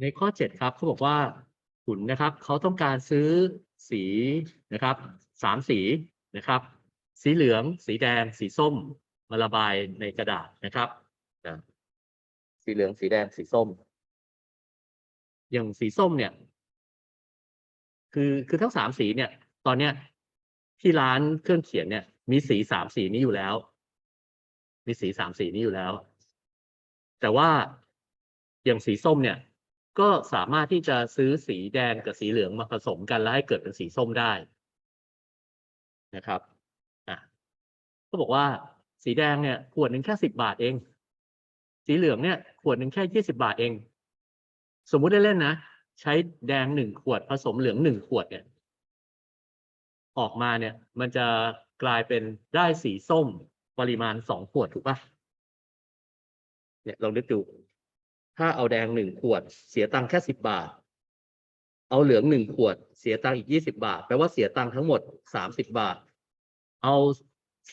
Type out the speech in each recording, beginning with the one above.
ในข้อเจ็ดครับเขาบอกว่าขุนนะครับเขาต้องการซื้อสีนะครับสามสีนะครับ สีเหลือง สีแดง สีส้มมาระบายในกระดาษนะครับ สีเหลืองสีแดงสีส้ม อย่างสีส้มเนี่ย คือคือทั้งสามสีเนี่ย ตอนเนี้ยที่ร้านเครื่องเขียนเนี่ย มีสีสามสีนี้อยู่แล้ว มีสีสามสีนี้อยู่แล้ว แต่ว่าอย่างสีส้มเนี่ย ก็สามารถที่จะซื้อสีแดงกับสีเหลืองมาผสมกันแล้วให้เกิดเป็นสีส้มได้นะครับอะก็บอกว่าสีแดงเนี่ยขวดหนึ่งแค่สิบบาทเอง สีเหลืองเนี่ยขวดหนึ่งแค่ยี่สิบาทเอง สมมุติได้เล่นนะ ใช้แดงหนึ่งขวดผสมเหลืองหนึ่งขวดเนี่ย ออกมาเนี่ย มันจะกลายเป็นได้สีส้มปริมาณสองขวดถูกปะเนี่ยลองนึกดู ถ้าเอาแดงหนึ่งขวด เสียตังค์แค่สิบบาท เอาเหลืองหนึ่งขวด เสียตังค์อีกยี่สิบาท แปลว่าเสียตังค์ทั้งหมดสามสิบบาท เอา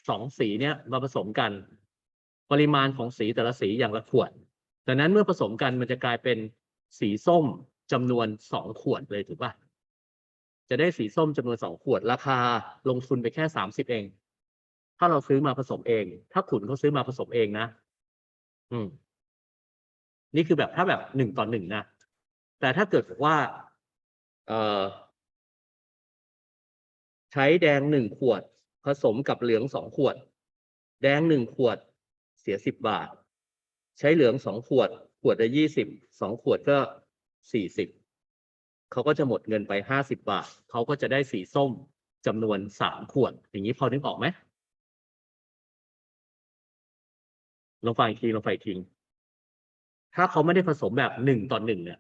สองสีเนี่ยมาผสมกัน ปริมาณของสีแต่ละสีอย่างละขวดดังนั้นเมื่อผสมกันมันจะกลายเป็นสีส้มจำนวนสองขวดเลยถูกปะจะได้สีส้มจำนวนสองขวด ราคาลงทุนไปแค่สามสิบเอง ถ้าเราซื้อมาผสมเอง ถ้าขุนเขาซื้อมาผสมเองนะ อืม นี่คือแบบถ้าแบบหนึ่งต่อหนึ่งนะ แต่ถ้าเกิดว่า เอ่อ ใช้แดงหนึ่งขวด ผสมกับเหลืองสองขวด แดงหนึ่งขวด เสียสิบบาท ใช้เหลืองสองขวด ขวดละยี่สิบสองขวดก็สี่สิบเขาก็จะหมดเงินไปห้าสิบบาท เขาก็จะได้สีส้มจำนวนสามขวด อย่างนี้พอนึกออกไหมลองฟังอีกทีลองฟังอีกที ถ้าเขาไม่ได้ผสมแบบหนึ่งต่อหนึ่งเนี่ย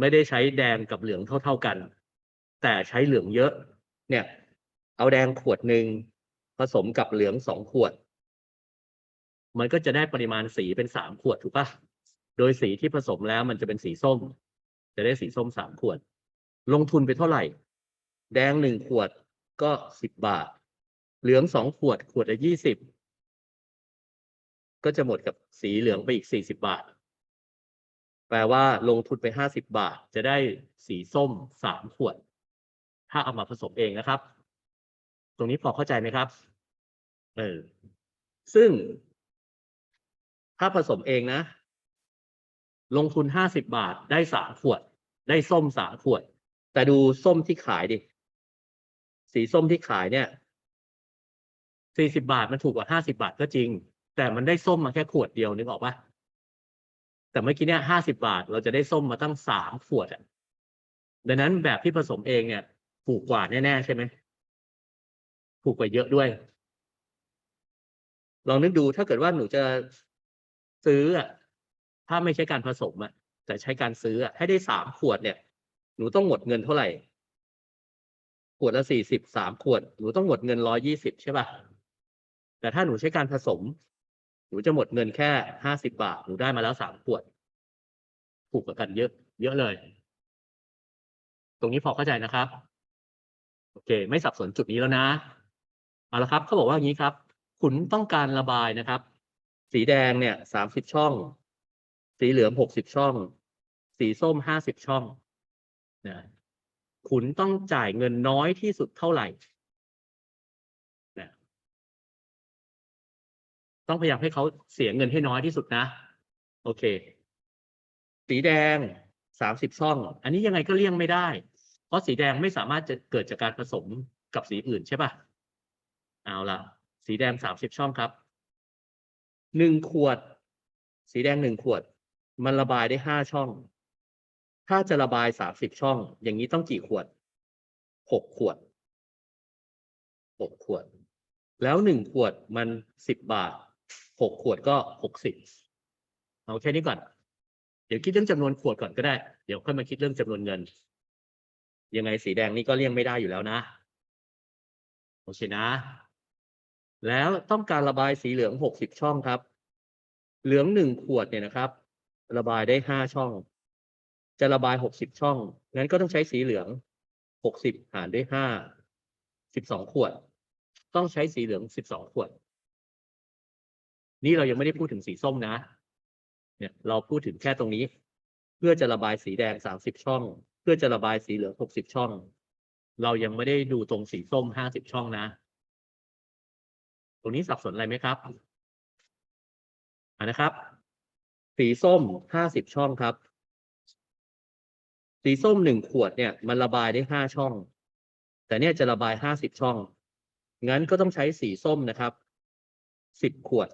ไม่ได้ใช้แดงกับเหลืองเท่าๆกัน แต่ใช้เหลืองเยอะ เนี่ย เอาแดงขวดหนึ่งผสมกับเหลืองสองขวด มันก็จะได้ปริมาณสีเป็นสามขวดถูกปะโดยสีที่ผสมแล้วมันจะเป็นสีส้ม จะได้สีส้มสามขวด ลงทุนไปเท่าไหร่ แดงหนึ่งขวดก็สิบบาท เหลืองสองขวดขวดละยี่สิบก็จะหมดกับสีเหลืองไปอีกสี่สิบบาท แปลว่าลงทุนไปห้าสิบบาท จะได้สีส้มสามขวด ถ้าเอามาผสมเองนะครับ ตรงนี้พอเข้าใจไหมครับเออซึ่ง ถ้าผสมเองนะ ลงทุนห้าสิบบาทได้สามขวด ได้ส้มสามขวด แต่ดูส้มที่ขายดิ สีส้มที่ขายเนี่ยสี่สิบาทมันถูกกว่าห้าสิบาทก็จริง แต่มันได้ส้มมาแค่ขวดเดียวนึกออกปะ แต่เมื่อกี้เนี่ยห้าสิบาท เราจะได้ส้มมาตั้งสามขวดอะดังนั้นแบบที่ผสมเองเนี่ย ถูกกว่าแน่ๆใช่ไหมถูกกว่าเยอะด้วย ลองนึกดูถ้าเกิดว่าหนูจะซื้ออะถ้าไม่ใช่การผสมอะแต่ใช้การซื้ออะให้ได้สามขวดเนี่ย หนูต้องหมดเงินเท่าไหร่ ขวดละสี่สิบสามขวด หนูต้องหมดเงินร้อยี่สิบใช่ป่ะแต่ถ้าหนูใช้การผสม หนูจะหมดเงินแค่ห้าสิบาท หนูได้มาแล้วสามขวด ถูกกว่ากันเยอะ เยอะเลย ตรงนี้พอเข้าใจนะครับ โอเค ไม่สับสนจุดนี้แล้วนะ เอาละครับ เขาบอกว่าอย่างนี้ครับขุนต้องการระบายนะครับ สีแดงเนี่ยสามสิบช่อง สีเหลืองหกสิบช่อง สีส้มห้าสิบช่องนะขุนต้องจ่ายเงินน้อยที่สุดเท่าไหร่ ต้องพยายามให้เขาเสียเงินให้น้อยที่สุดนะ โอเค สีแดงสามสิบช่อง อันนี้ยังไงก็เลี่ยงไม่ได้ เพราะสีแดงไม่สามารถจะเกิดจากการผสมกับสีอื่นใช่ปะเอาละสีแดงสามสิบช่องครับหนึ่งขวด สีแดงหนึ่งขวด มันระบายได้ห้าช่อง ถ้าจะระบายสามสิบช่อง อย่างนี้ต้องกี่ขวดหกขวดหกขวด แล้วหนึ่งขวดมันสิบบาท หกขวดก็หกสิบเอาแค่นี้ก่อน เดี๋ยวคิดเรื่องจำนวนขวดก่อนก็ได้ เดี๋ยวค่อยมาคิดเรื่องจำนวนเงิน ยังไงสีแดงนี่ก็เลี่ยงไม่ได้อยู่แล้วนะ โอเคนะ แล้วต้องการระบายสีเหลืองหกสิบช่องครับ เหลืองหนึ่งขวดเนี่ยนะครับ ระบายได้ห้าช่อง จะระบายหกสิบช่อง งั้นก็ต้องใช้สีเหลืองหกสิบหารด้วยห้าสิบสองขวด ต้องใช้สีเหลืองสิบสองขวด นี่เรายังไม่ได้พูดถึงสีส้มนะ เนี่ยเราพูดถึงแค่ตรงนี้ เพื่อจะระบายสีแดงสามสิบช่อง เพื่อจะระบายสีเหลืองหกสิบช่อง เรายังไม่ได้ดูตรงสีส้มห้าสิบช่องนะ ตรงนี้สับสนอะไรไหมครับอ่านะครับ สีส้มห้าสิบช่องครับ สีส้มหนึ่งขวดเนี่ย มันระบายได้ห้าช่อง แต่เนี่ยจะระบายห้าสิบช่อง งั้นก็ต้องใช้สีส้มนะครับสิบขวด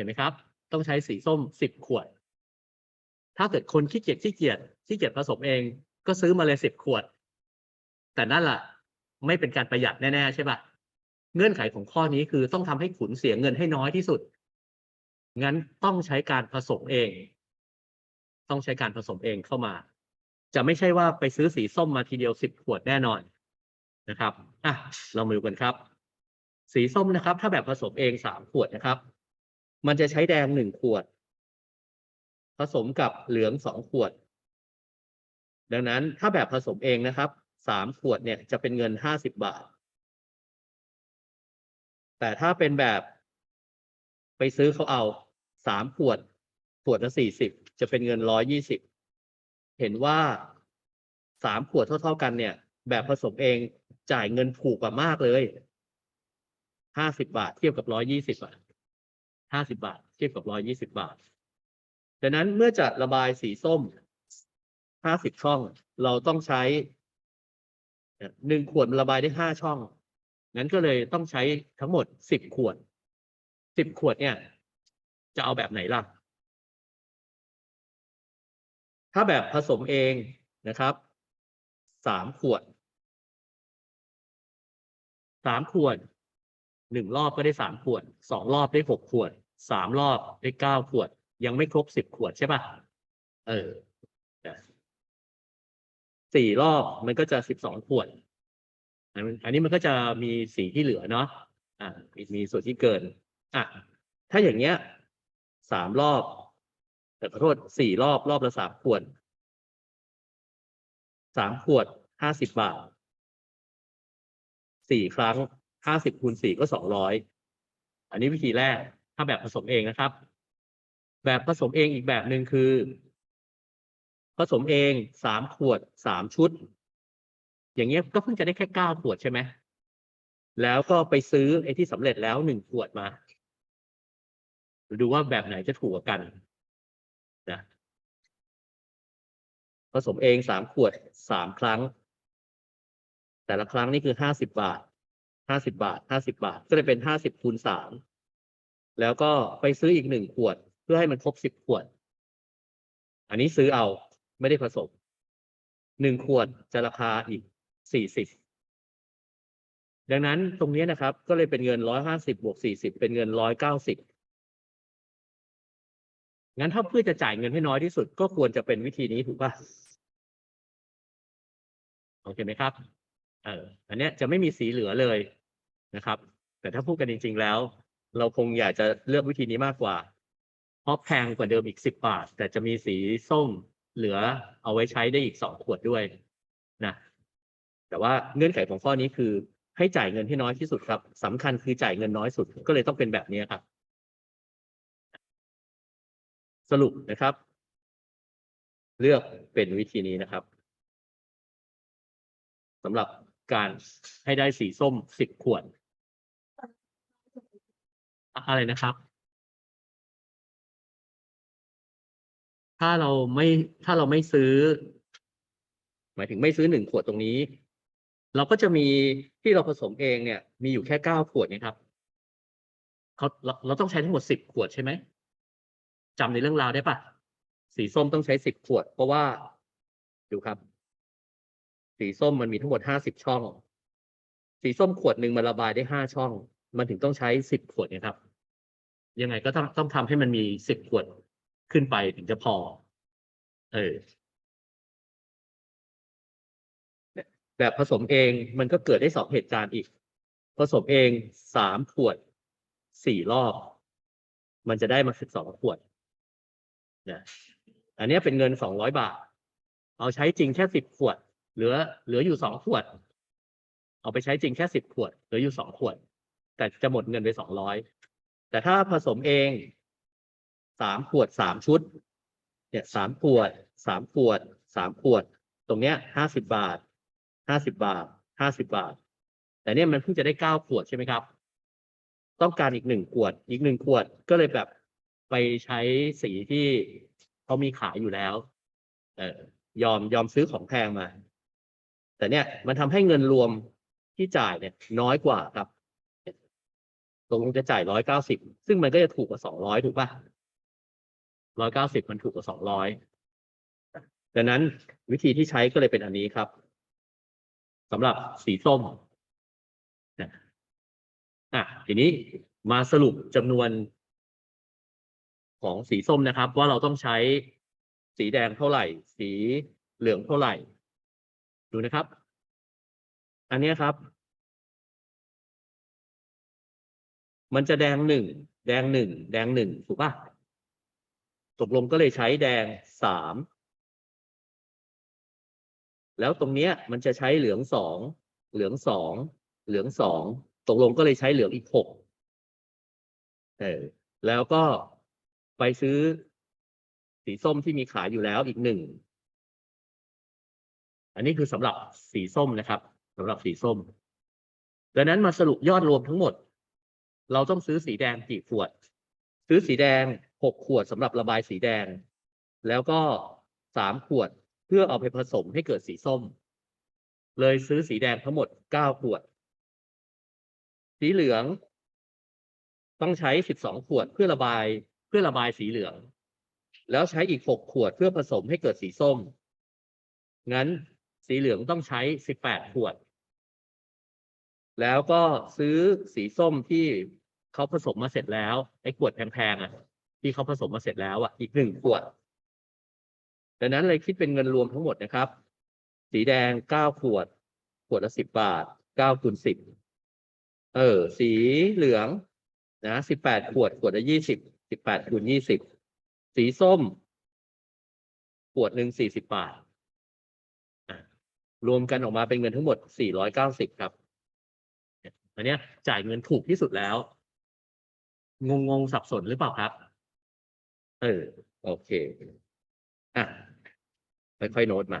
ห็นไหมครับ ต้องใช้สีส้มสิบขวด ถ้าเกิดคนขี้เกียจขี้เกียจขี้เกียจผสมเอง ก็ซื้อมาเลยสิบขวด แต่นั่นล่ะ ไม่เป็นการประหยัดแน่ๆใช่ปะเงื่อนไขของข้อนี้คือต้องทำให้ขุนเสียเงินให้น้อยที่สุด งั้นต้องใช้การผสมเอง ต้องใช้การผสมเองเข้ามา จะไม่ใช่ว่าไปซื้อสีส้มมาทีเดียวสิบขวดแน่นอนนะครับ อะ เรามาดูกันครับ สีส้มนะครับ ถ้าแบบผสมเองสามขวดนะครับ มันจะใช้แดงหนึ่งขวด ผสมกับเหลืองสองขวด ดังนั้นถ้าแบบผสมเองนะครับสามขวดเนี่ยจะเป็นเงินห้าสิบบาท แต่ถ้าเป็นแบบไปซื้อเขาเอาสามขวด ขวดละสี่สิบจะเป็นเงินร้อยยี่สิบเห็นว่าสามขวดเท่า ๆกันเนี่ย แบบผสมเองจ่ายเงินถูกกว่ามากเลยห้าสิบบาทเทียบกับร้อยยี่สิบบาท ห้าสิบาท เทียบกับร้อยยี่สิบาท ดังนั้นเมื่อจะระบายสีส้มห้าสิบช่อง เราต้องใช้หนึ่งขวดระบายได้ห้าช่อง งั้นก็เลยต้องใช้ทั้งหมดสิบขวดสิบขวดเนี่ย จะเอาแบบไหนล่ะ ถ้าแบบผสมเองนะครับสามขวดสามขวด หนึ่งรอบก็ได้สามขวดสองรอบได้หกขวดสามรอบได้เก้าขวด ยังไม่ครบสิบขวดใช่ปะเออสี่รอบมันก็จะสิบสองขวด อันนี้มันก็จะมีสีที่เหลือเนาะอ่ามีมีส่วนที่เกินอะถ้าอย่างเงี้ยสามรอบแต่ขอโทษสี่รอบรอบละสามขวดสามขวดห้าสิบบาทสี่ครั้ง ห้าสิบคูณสี่ก็สองร้อยอันนี้วิธีแรก ถ้าแบบผสมเองนะครับ แบบผสมเองอีกแบบหนึ่งคือ ผสมเองสามขวดสามชุด อย่างเงี้ยก็เพิ่งจะได้แค่เก้าขวดใช่ไหมแล้วก็ไปซื้อไอ้ที่สำเร็จแล้วหนึ่งขวดมาดูว่าแบบไหนจะถูกกว่ากันนะผสมเองสามขวดสามครั้ง แต่ละครั้งนี่คือห้าสิบบาท ห้าสิบาทห้าสิบาท ก็เลยเป็นห้าสิบคูณสามแล้วก็ไปซื้ออีกหนึ่งขวด เพื่อให้มันครบสิบขวด อันนี้ซื้อเอาไม่ได้ผสมหนึ่งขวดจะราคาอีกสี่สิบดังนั้นตรงนี้นะครับ ก็เลยเป็นเงินร้อยห้าสิบบวกสี่สิบเป็นเงินร้อยเก้าสิบงั้นถ้าเพื่อจะจ่ายเงินให้น้อยที่สุด ก็ควรจะเป็นวิธีนี้ถูกป่ะโอเคไหมครับ เออ อันเนี้ยจะไม่มีสีเหลือเลย นะครับ แต่ถ้าพูดกันจริง ๆ แล้ว เราคงอยากจะเลือกวิธีนี้มากกว่า เพราะแพงกว่าเดิมอีกสิบบาท แต่จะมีสีส้มเหลือเอาไว้ใช้ได้อีกสองขวดด้วยนะแต่ว่าเงื่อนไขของข้อนี้คือให้จ่ายเงินให้น้อยที่สุดครับสำคัญคือจ่ายเงินน้อยสุดก็เลยต้องเป็นแบบนี้ครับ สรุปนะครับ เลือกเป็นวิธีนี้นะครับสำหรับการให้ได้สีส้มสิบขวด อะไรนะครับ ถ้าเราไม่ถ้าเราไม่ซื้อ หมายถึงไม่ซื้อหนึ่งขวดตรงนี้ เราก็จะมีที่เราผสมเองเนี่ย มีอยู่แค่เก้าขวดนะครับเขาเราเราต้องใช้ทั้งหมดสิบขวดใช่ไหมจำในเรื่องราวได้ปะสีส้มต้องใช้สิบขวด เพราะว่าดูครับ สีส้มมันมีทั้งหมดห้าสิบช่อง สีส้มขวดหนึ่งมันระบายได้ห้าช่อง มันถึงต้องใช้สิบขวดนะครับ ยังไงก็ต้องต้องทำให้มันมีสิบขวดขึ้นไปถึงจะพอ เออ แบบผสมเองมันก็เกิดได้สองเหตุการณ์อีก ผสมเองสามขวดสี่รอบ มันจะได้มาสิบสองขวดนะอันนี้เป็นเงินสองร้อยบาท เอาใช้จริงแค่สิบขวด เหลือ เหลืออยู่สองขวด เอาไปใช้จริงแค่สิบขวด เหลืออยู่สองขวด แต่จะหมดเงินไปสองร้อยแต่ถ้าผสมเองสามขวดสามชุด เนี่ยสามขวดสามขวดสามขวด ตรงเนี้ยห้าสิบบาทห้าสิบบาทห้าสิบบาท แต่เนี่ยมันเพิ่งจะได้เก้าขวดใช่ไหมครับ ต้องการอีกหนึ่งขวด อีกหนึ่งขวดก็เลยแบบไปใช้สีที่เขามีขายอยู่แล้ว เออยอมยอมซื้อของแพงมา แต่เนี่ยมันทำให้เงินรวมที่จ่ายเนี่ย น้อยกว่าครับ ตกลงจะจ่ายร้อยเก้าสิบซึ่งมันก็จะถูกกว่าสองร้อยถูกป่ะร้อยเก้าสิบมันถูกกว่าสองร้อยดังนั้นวิธีที่ใช้ก็เลยเป็นอันนี้ครับสำหรับสีส้มนะอะทีนี้มาสรุปจำนวนของสีส้มนะครับ ว่าเราต้องใช้สีแดงเท่าไหร่ สีเหลืองเท่าไหร่ ดูนะครับ อันนี้ครับ มันจะแดงหนึ่งแดงหนึ่งแดงหนึ่งถูกป่ะตกลงก็เลยใช้แดงสามแล้วตรงเนี้ยมันจะใช้เหลืองสองเหลืองสองเหลืองสองตกลงก็เลยใช้เหลืองอีกหกเออแล้วก็ไปซื้อสีส้มที่มีขายอยู่แล้วอีกหนึ่งอันนี้คือสำหรับสีส้มนะครับสำหรับสีส้มดังนั้นมาสรุปยอดรวมทั้งหมด เราต้องซื้อสีแดงกี่ขวด ซื้อสีแดงหกขวดสำหรับระบายสีแดง แล้วก็สามขวดเพื่อเอาไปผสมให้เกิดสีส้ม เลยซื้อสีแดงทั้งหมดเก้าขวด สีเหลือง ต้องใช้สิบสองขวดเพื่อระบายเพื่อระบายสีเหลือง แล้วใช้อีกหกขวดเพื่อผสมให้เกิดสีส้ม งั้นสีเหลืองต้องใช้สิบแปดขวดแล้วก็ซื้อสีส้มที่ เขาผสมมาเสร็จแล้วไอ้ขวดแพงๆอะ ที่เขาผสมมาเสร็จแล้วอะอีกหนึ่งขวดดังนั้นเลยคิดเป็นเงินรวมทั้งหมดนะครับ สีแดงเก้าขวด ขวดละสิบบาทเก้าคูณสิบเออ สีเหลืองนะสิบแปดขวด ขวดละยี่สิบสิบแปดคูณยี่สิบสีส้ม ขวดหนึ่งสี่สิบบาทรวมกันออกมาเป็นเงินทั้งหมดสี่ร้อยเก้าสิบครับ อันนี้จ่ายเงินถูกที่สุดแล้ว งงงสับสนหรือเปล่าครับ เออ โอเค อะ ค่อยๆโน้ตมา